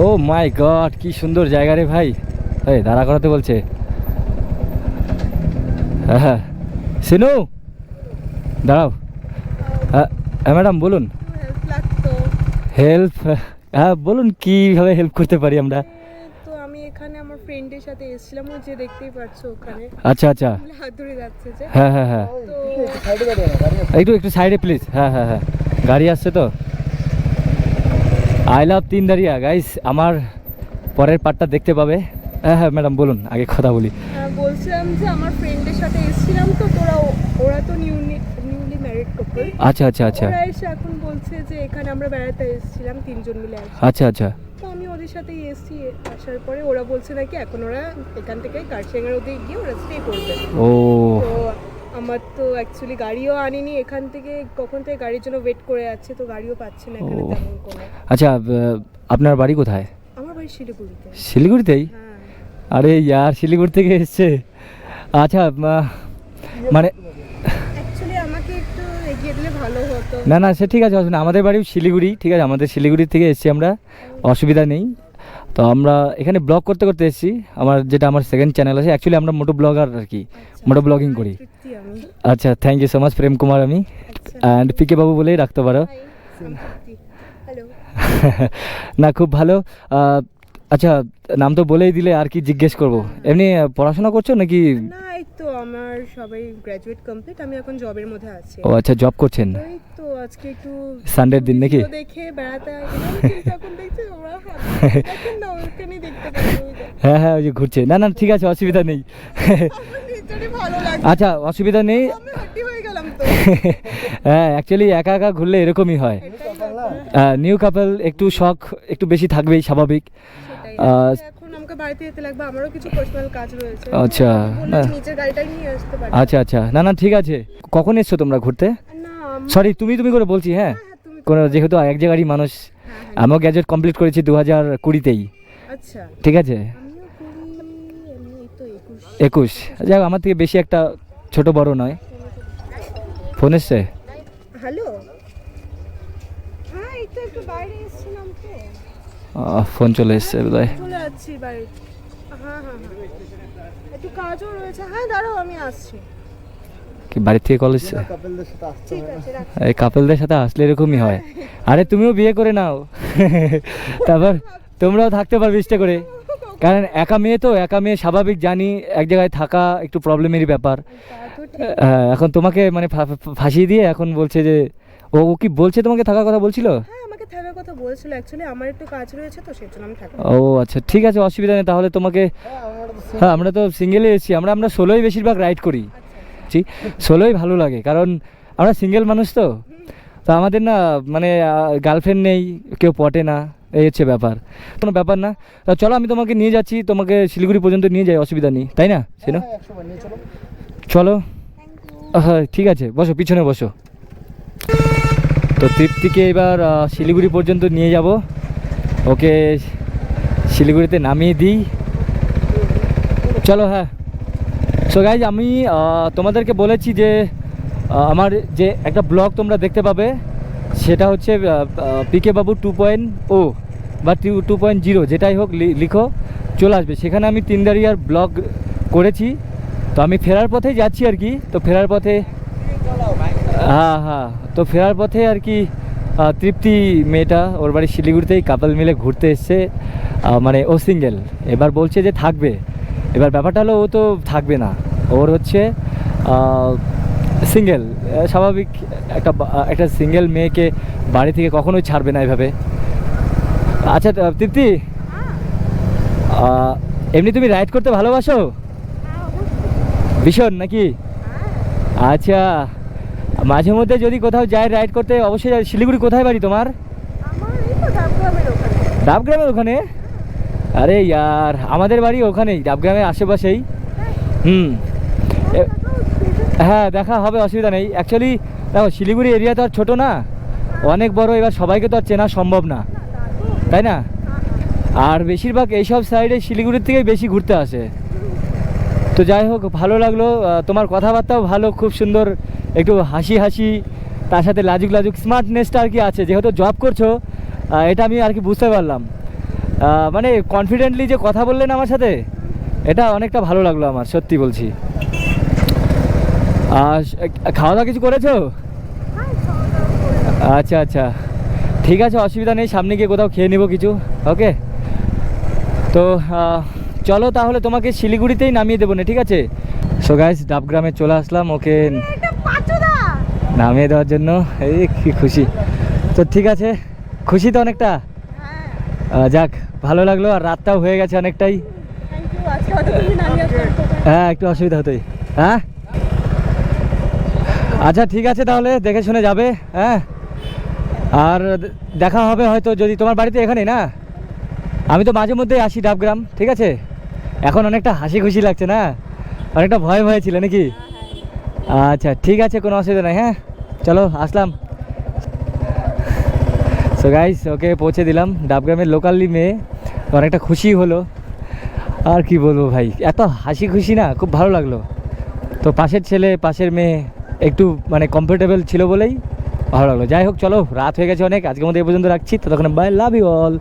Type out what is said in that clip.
ও মাই god কি সুন্দর জায়গা রে ভাই। এই দাঁড়া করাতে বলছে। হ্যাঁ হ্যাঁ। সিনু দাঁড়াও। হ্যাঁ হ্যাঁ ম্যাডাম বলুন। হেল্প হ্যাঁ বলুন কীভাবে হেল্প করতে পারি আমরা? তো আমি এখানে আমার ফ্রেন্ডের সাথে এসেছিলাম ও যে দেখতেই পাচ্ছো ওখানে। আচ্ছা আচ্ছা। বলে যাচ্ছে যে। হ্যাঁ হ্যাঁ হ্যাঁ। একটু একটু সাইডে প্লিজ। হ্যাঁ হ্যাঁ হ্যাঁ। গাড়ি আসছে তো? আই লাভ তিন দাঁড়িয়া গাইস আমার পরের পার্টটা দেখতে পাবে। হ্যাঁ হ্যাঁ ম্যাডাম বলুন আগে কথা বলি। আহ, বলছিলাম যে আমার ফ্রেন্ডের সাথে এসেছিলাম তো তোরা ওরা তো নিউলি নিউলি ম্যারিড কাপল আচ্ছা আচ্ছা আচ্ছা। ওরা এসে এখন বলছে যে এখানে আমরা বেড়াতে এসেছিলাম তিনজন মিলে আচ্ছা আচ্ছা। তো আমি ওদের সাথেই এসেছি আসার পরে ওরা বলছে নাকি এখন ওরা এখান থেকে কার্শিয়াঙ্গার ওদিকে গিয়ে ওরা স্টে করবে। ও। আমার তো অ্যাকচুয়ালি গাড়িও আনিনি এখান থেকে কখন থেকে গাড়ির জন্য ওয়েট করে যাচ্ছে তো গাড়িও পাচ্ছে না এখানে তেমন কোনো। আচ্ছা আপনার বাড়ি কোথায়? আমার বাড়ি শিলিগুড়িতে। শিলিগুড়িতেই? হ্যাঁ। আরে ইয়ার শিলিগুড়ি থেকে এসছে। আচ্ছা মানে না না সে ঠিক আছে অসুবিধা আমাদের বাড়িও শিলিগুড়ি ঠিক আছে আমাদের শিলিগুড়ি থেকে এসেছি আমরা। অসুবিধা নেই। তো আমরা এখানে ব্লগ করতে করতে এসেছি। আমার যেটা আমার সেকেন্ড চ্যানেল আছে। অ্যাকচুয়ালি আমরা মোটো ব্লগার আর কি মোটো ব্লগিং করি। আচ্ছা thank you so much Prem Kumar আমি। আচ্ছা। অ্যান্ড পিকে বাবু বলেই রাখতে পারো। না খুব ভালো। আচ্ছা নাম তো বলেই দিলে আর কি জিজ্ঞেস করব? এমনি পড়াশোনা করছ নাকি? না এই তো আমার সবাই গ্র্যাজুয়েট কমপ্লিট আমি এখন জবের মধ্যে আছি। ও আচ্ছা জব করছেন? এই তো আজকে একটু সানডের দিন নাকি? দেখে বেড়াতে এখন দেখছি ওরা দেখেন না ওখানে দেখতে পাচ্ছি ওই যে। হ্যাঁ হ্যাঁ ওই যে ঘুরছে। না না ঠিক আছে অসুবিধা নেই। আচ্ছা অসুবিধা নেই। হয়ে হ্যাঁ অ্যাকচুয়ালি একা একা ঘুরলে এরকমই হয়। নিউ কাপল একটু শখ একটু বেশি থাকবেই স্বাভাবিক। আচ্ছা, পারি। আচ্ছা আচ্ছা। না না ঠিক আছে। কখন এসছো তোমরা ঘুরতে? সরি তুমি তুমি করে বলছি হ্যাঁ। হ্যাঁ, কোনো যেহেতু এক জায়গারই মানুষ হ্যাঁ, হ্যাঁ। আমিও গ্র্যাজুয়েট কমপ্লিট করেছি দু হাজার কুড়িতেই। আচ্ছা। ঠিক আছে? একুশ। যাই আমার থেকে বেশি একটা ছোট বড় নয়। ফোন এসছে? হ্যালো? হ্যাঁ একটু বাইরে এসেছিলাম তো। ফোন চলে এসছে বোধহয়। চলে যাচ্ছি বাড়ি হ্যাঁ হ্যাঁ হ্যাঁ। একটু কাজও রয়েছে। হ্যাঁ দাঁড়াও আমি আসছি। কি বাড়ি থেকে কল এসছে? এই কাপলদের সাথে আসলে এরকমই হয়। আরে তুমিও বিয়ে করে নাও। তারপর তোমরাও থাকতে পারবে ইচ্ছে করে। কারণ একা মেয়ে তো একা মেয়ে স্বাভাবিক জানি এক জায়গায় থাকা একটু প্রবলেমেরই ব্যাপার। হ্যাঁ, এখন তোমাকে মানে ফাঁসিয়ে দিয়ে এখন বলছে যে ও ও কি বলছে তোমাকে থাকার কথা বলছিল? হ্যাঁ আমাকে থাকার কথা বলছিল অ্যাকচুয়ালি আমার একটু কাজ রয়েছে তো সেজন্য আমি থাকব ও আচ্ছা ঠিক আছে অসুবিধা নেই তাহলে তোমাকে হ্যাঁ আমরা তো সিঙ্গেলে এসেছি আমরা আমরা ষোলোই বেশিরভাগ রাইড করি। জি ষোলোই ভালো লাগে কারণ আমরা সিঙ্গেল মানুষ তো। তো আমাদের না মানে গার্লফ্রেন্ড নেই কেউ পটে না। এই হচ্ছে ব্যাপার। কোনো ব্যাপার না। তা চলো আমি তোমাকে নিয়ে যাচ্ছি তোমাকে শিলিগুড়ি পর্যন্ত নিয়ে যাই অসুবিধা নেই। তাই না সেটা চলো। হ্যাঁ ঠিক আছে বসো পিছনে বসো। তো তৃপ্তিকে এবার শিলিগুড়ি পর্যন্ত নিয়ে যাব। ওকে শিলিগুড়িতে নামিয়ে দিই। চলো হ্যাঁ। সো গাইজ আমি তোমাদেরকে বলেছি যে আমার যে একটা ব্লগ তোমরা দেখতে পাবে সেটা হচ্ছে পিকে বাবু টু পয়েন্ট ও বা টু টু পয়েন্ট জিরো যেটাই হোক লিখো, চলে আসবে। সেখানে আমি তিনদারিয়ার ব্লগ করেছি। তো আমি ফেরার পথেই যাচ্ছি আর কি। তো ফেরার পথে হ্যাঁ হ্যাঁ তো ফেরার পথে আর কি তৃপ্তি মেয়েটা ওর বাড়ি শিলিগুড়িতেই কাপাল মিলে ঘুরতে এসছে। মানে ও সিঙ্গেল এবার বলছে যে থাকবে। এবার ব্যাপারটা হলো ও তো থাকবে না। ওর হচ্ছে সিঙ্গেল স্বাভাবিক একটা একটা সিঙ্গেল মেয়েকে বাড়ি থেকে কখনোই ছাড়বে না এভাবে। আচ্ছা তৃপ্তি? এমনি তুমি রাইড করতে ভালোবাসো? ভীষণ নাকি? আচ্ছা মাঝে মধ্যে যদি কোথাও যাই রাইড করতে অবশ্যই শিলিগুড়ি কোথায় বাড়ি তোমার? ডাবগ্রামের ওখানে। আরে ইয়ার আমাদের বাড়ি ওখানেই ডাবগ্রামের আশেপাশেই। হুম। হ্যাঁ দেখা হবে, অসুবিধা নেই। অ্যাকচুয়ালি দেখো, শিলিগুড়ি এরিয়া তো আর ছোটো না। অনেক বড়, এবার সবাইকে তো আর চেনা সম্ভব না। তাই না? আর বেশিরভাগ এইসব সাইডে শিলিগুড়ির থেকেই বেশি ঘুরতে আসে। তো যাই হোক, ভালো লাগল। তোমার কথাবার্তাও ভালো, খুব সুন্দর। একটু হাসি হাসি, তার সাথে লাজুক লাজুক স্মার্টনেসটা আর কি আছে। যেহেতু জব করছ এটা আমি আর কি বুঝতে পারলাম। মানে কনফিডেন্টলি যে কথা বললেন আমার সাথে, এটা অনেকটা ভালো লাগল আমার, সত্যি বলছি। খাওয়া দাওয়া কিছু করেছ? আচ্ছা আচ্ছা। ঠিক আছে অসুবিধা নেই সামনে গিয়ে কোথাও খেয়ে নেব কিছু ওকে? তো চলো তাহলে তোমাকে শিলিগুড়িতেই নামিয়ে দেবো না ঠিক আছে? সো গাইস ডাবগ্রামে চলে আসলাম ওকে নামিয়ে দেওয়ার জন্য। এই কি খুশি। তো ঠিক আছে খুশি তো অনেকটা? যাক ভালো লাগল আর রাতটাও হয়ে গেছে অনেকটাই। হ্যাঁ একটু অসুবিধা হতোই। হ্যাঁ? আচ্ছা ঠিক আছে তাহলে, দেখে শুনে যাবে হ্যাঁ? আর দেখা হবে হয়তো যদি তোমার বাড়িতে এখানে না? আমি তো মাঝে মধ্যেই আসি ডাবগ্রাম, ঠিক আছে? এখন অনেকটা হাসি খুশি লাগছে, না? অনেকটা ভয় ভয় ছিল নাকি? আচ্ছা ঠিক আছে, কোনো অসুবিধা নাই হ্যাঁ? চলো, আসলাম। সো গাইস ওকে পৌঁছে দিলাম, ডাবগ্রামের লোকালি মেয়ে। অনেকটা খুশি হলো। আর কি বলব ভাই, এত হাসি খুশি না, খুব ভালো লাগল। তো পাশের ছেলে, পাশের মেয়ে একটু মানে কমফোর্টেবল ছিল বলেই ভালো লাগল। যাই হোক, চলো, রাত হয়ে গেছে অনেক। আজকের মধ্যে এই পর্যন্ত রাখছি। ততক্ষণ বাই লাভ ইউ অল